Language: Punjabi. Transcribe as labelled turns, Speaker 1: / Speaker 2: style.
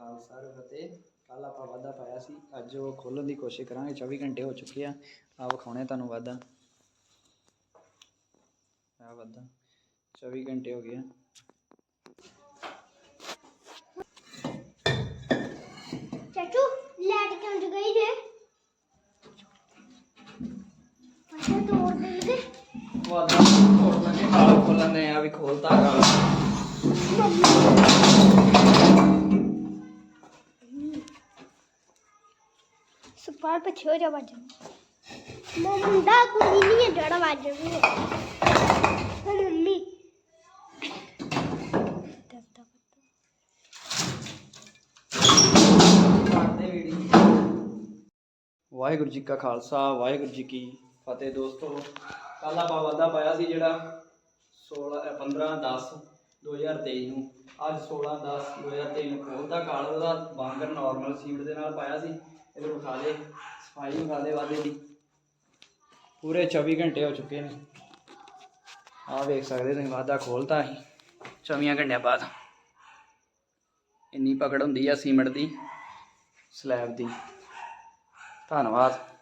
Speaker 1: ਖਾਲਸਾ ਰ ਫਤਿਹ ਕੱਲ ਆਪਾਂ ਵਾਅਦਾ ਪਾਇਆ ਸੀ ਅੱਜ ਉਹ ਖੋਲਣ ਦੀ ਕੋਸ਼ਿਸ਼ ਕਰਾਂਗੇ 24 ਘੰਟੇ ਹੋ ਚੁੱਕੇ ਆ ਆ ਵਿਖਾਉਣੇ ਤੁਹਾਨੂੰ ਵਾਅਦਾ ਆ ਵਾਅਦਾ 24 ਘੰਟੇ ਹੋ ਗਏ ਆ।
Speaker 2: ਚਾਚੂ ਲੈਟ ਕਿਉਂ ਜਗਾਈ ਜੇ? ਅੱਛਾ ਤੋੜ ਦੇ
Speaker 1: ਵਾਅਦਾ ਤੋੜ ਲੱਗੇ ਨਾਲ ਖੋਲਣ ਦੇ ਆ ਵੀ ਖੋਲਤਾ ਹੈਗਾ
Speaker 2: ਸਪਾਰ ਪਿੱਛੇ ਹੋ ਜਾ ਵੱਜ ਮੁੰਡਾ ਕੁੜੀ ਨਹੀਂ ਹੈ ਜਿਹੜਾ ਵੱਜ ਰਹੀ ਹੈ ਹਾਂ ਮੰਮੀ
Speaker 1: ਵਾਹਿਗੁਰੂ ਜੀ ਕਾ ਖਾਲਸਾ ਵਾਹਿਗੁਰੂ ਜੀ ਕੀ ਫਤਿਹ ਦੋਸਤੋ। ਕੱਲ ਆਪਾਂ ਵਾਅਦਾ ਪਾਇਆ ਸੀ ਜਿਹੜਾ 16 ਅ, 15 10 2023 ਨੂੰ। ਅੱਜ 16 10 2023 ਨੂੰ ਖੋਲਦਾ ਕਾਲ ਉਹਦਾ ਬਾਂਗਰ ਨਾਰਮਲ ਸੀਟ ਦੇ ਨਾਲ ਪਾਇਆ ਸੀ। ਇਹਨੂੰ ਵਿਖਾ ਦੇ, ਸਫ਼ਾਈ ਵਿਖਾ ਦੇ ਵਾਅਦੇ ਦੀ। ਪੂਰੇ 24 ਘੰਟੇ ਹੋ ਚੁੱਕੇ ਨੇ। ਆਹ ਵੇਖ ਸਕਦੇ ਤੁਸੀਂ ਵਾਅਦਾ ਖੋਲਤਾ ਸੀ 24 ਘੰਟਿਆਂ ਬਾਅਦ। ਇੰਨੀ ਪਕੜ ਹੁੰਦੀ ਆ ਸੀਮੈਂਟ ਦੀ, ਸਲੈਬ ਦੀ। ਧੰਨਵਾਦ।